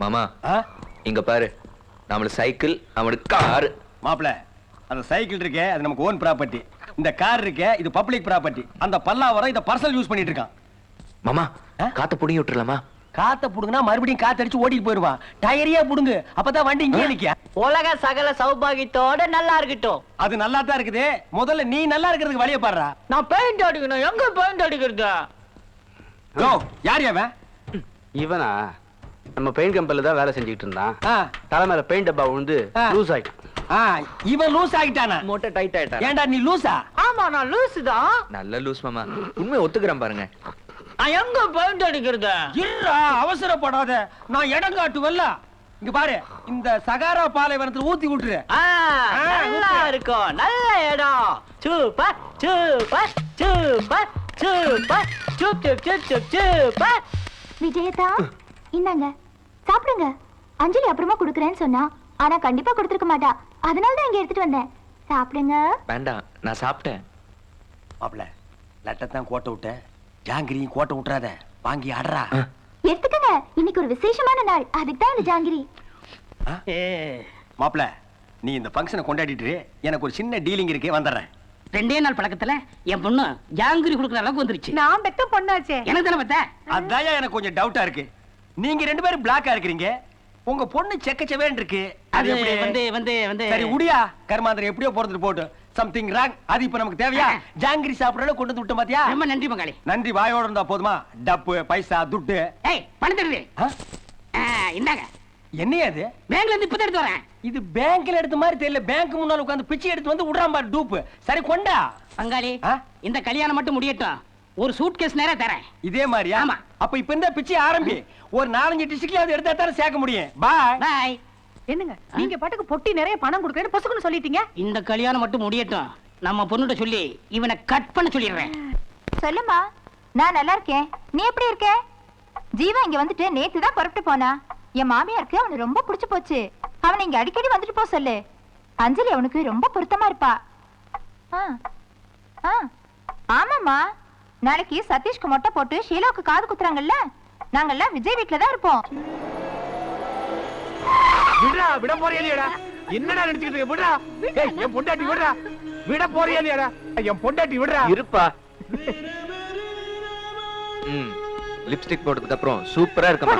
மாமா ஆ? இங்க பாரு. நம்மளுக்கு சைக்கிள் நம்மளுக்கு காரு. மாப்பிள அந்த சைக்கிள் இருக்கே அது நமக்கு ஓன் ப்ராப்பர்ட்டி இந்த கார் இருக்கே இது பப்ளிக் ப்ராப்பர்ட்டி அந்த பல்லாவரம் இத பர்சனல் யூஸ் பண்ணிட்டு இருக்கான். மாமா ஆ? காத்த புடிங்கி விட்டுறலாமா? காத்த புடுங்கினா மறுபடியும் காத்தடிச்சு ஓட்டிட்டு போயிருவான் டயரியா புடுங்கு. அப்பதான் வண்டி இங்கே நிக்க. உலக சகல சௌபாகியத்தோட நல்லா இருக்கட்டும். அது நல்லா தான் இருக்குது. முதல்ல நீ நல்லா இருக்கிறதுக்கு வழிய பாடுறா. நான் பெயிண்ட் அடிக்கணும். எங்க பெயிண்ட் அடிக்கிறது? யார் அவன் இவனா? நம்ம பெயிண்ட் கம்பெனில தான் வேலை செஞ்சுக்கிட்டு இருந்தான். தலை மேல பெயிண்ட் டப்பா விழுந்து. லூஸ் ஆயிட்டான். ஆ, இவன் லூஸ் ஆகிட்டானா? மோட்டை டைட் ஆயிட்டா ஏன்டா நீ லூசா ஆமா நான் லூசு தான். நல்ல லூஸ் மாமா. உண்மையை ஒத்துக்கிறேன் பாருங்க. நான் எங்க பெயிண்ட் அடிக்கிறது? இருடா அவசரப்படாத. நான் இடம் காட்டுவல்ல. இங்க பாரு இந்த சகாரா பாலைவனத்துல ஊத்தி விட்டுரு நல்லா. இருக்கும் நல்ல இடம். சூப்பர் சூப்பர் சூப்பர் சூப்பர் சூப் சூப் சூப் சூப் சூப்பர். விஜயதா? இந்தாங்க சாப்பிடுங்க. அஞ்சலி அப்புறமா குடுக்கறேன்னு சொன்னா ஆனா கண்டிப்பா கொடுத்துருக்க மாட்டா. அதனால தான் இங்க எடுத்துட்டு வந்தேன். சாப்பிடுங்க. வேண்டாம் நான் சாப்பிட்டேன். மாப்பிள லட்டத்தான் கோட்டை விட்ட. ஜாங்கிரியும் கோட்டை விட்டுறாத. வாங்கி ஆடுறா. எடுத்துக்கங்க. இன்னைக்கு ஒரு விசேஷமான நாள். அதுக்கு தான் இந்த ஜாங்கிரி. மாப்பிள நீ இந்த ஃபங்க்ஷனை கொண்டாடிட்டு. எனக்கு ஒரு சின்ன டீலிங் இருக்கு வந்துடுறேன். ரெண்டே நாள் பழக்கத்துல என் பொண்ணு ஜாங்கிரி கொடுக்குற அளவுக்கு வந்துருச்சு. நான் பெத்த பொண்ணாச்சே. எனக்கு தானே பத்த? அதான் எனக்கு கொஞ்சம் டவுட்டா இருக்கு. நீங்க ரெண்டு பேரும் பிளாக்கா இருக்கிறீங்க. உங்க பொண்ணு செக்கச்சவேன் இருக்கு. அது வந்து வந்து வந்து. சரி உடியா? கர்மாந்திரம் எப்படியோ போறதுட்டு போட்டு. சம்திங் ராங் அது இப்ப நமக்கு தேவையா? ஜாங்கிரி சாப்பிடறத கொண்டு வந்து விட்ட பாத்தியா? ரொம்ப நன்றி மங்காளி நன்றி வாயோட இருந்தா போதுமா? டப்பு பைசா துட்டு. ஏய் பணம் தருது? இந்தாங்க. என்னையா அது? பேங்க்ல இருந்து இப்பதான் எடுத்து வரேன். இது பேங்க்ல எடுத்த மாதிரி தெரியல. பேங்க் முன்னால உட்கார்ந்து பிச்சை எடுத்து வந்து விடுறான் பாரு டூப்பு. சரி கொண்டா. பங்காளி? இந்த கல்யாணம் மட்டும் முடியட்டும். ஒரு சூட் கேஸ் நேரா தரேன். இதே மாதிரியா? ஆமா. அப்ப இப்ப இந்த பிச்சை ஆரம்பி. ஒரு நாலஞ்சு டிஸ்ட்ரிக்ட்ல அது எடுத்தா தானே சேர்க்க முடியும். பாய். பாய். என்னங்க? நீங்க பாட்டுக்கு பொட்டி நிறைய பணம் கொடுக்கறேன்னு பொசுக்குன்னு சொல்லிட்டீங்க? இந்த கல்யாணம் மட்டும் முடியட்டும். நம்ம பொண்ணுகிட்ட சொல்லி இவனை கட் பண்ண சொல்லிடுறேன். சொல்லுமா நான் நல்லா இருக்கேன். நீ எப்படி இருக்க? ஜீவா இங்க வந்துட்டு நேத்து தான் புறப்பட்டு போனா. என் மாமியாருக்கு அவனை ரொம்ப பிடிச்சு போச்சு. அவனை இங்க அடிக்கடி வந்துட்டு போ சொல்லு. அஞ்சலி அவனுக்கு ரொம்ப பொருத்தமா இருப்பா. ஆ. ஆ. ஆமாம்மா. நாளைக்கு சதீஷ்க்கு மொட்டை போட்டு ஷீலாவுக்கு காது குத்துறாங்கல்ல? நாங்கெல்லாம் விஜய் வீட்ல தான் இருப்போம். விடுறா விட போறியா இல்லையாடா என்னடா நினைச்சுக்கிட்டு இருக்க? விடுறா ஏய் என் பொண்டாட்டி விடுறா விட போறியா இல்லையாடா என் பொண்டாட்டி விடுறா இருப்பா. ம் லிப்ஸ்டிக் போட்டதுக்கு அப்புறம் சூப்பரா இருக்கமா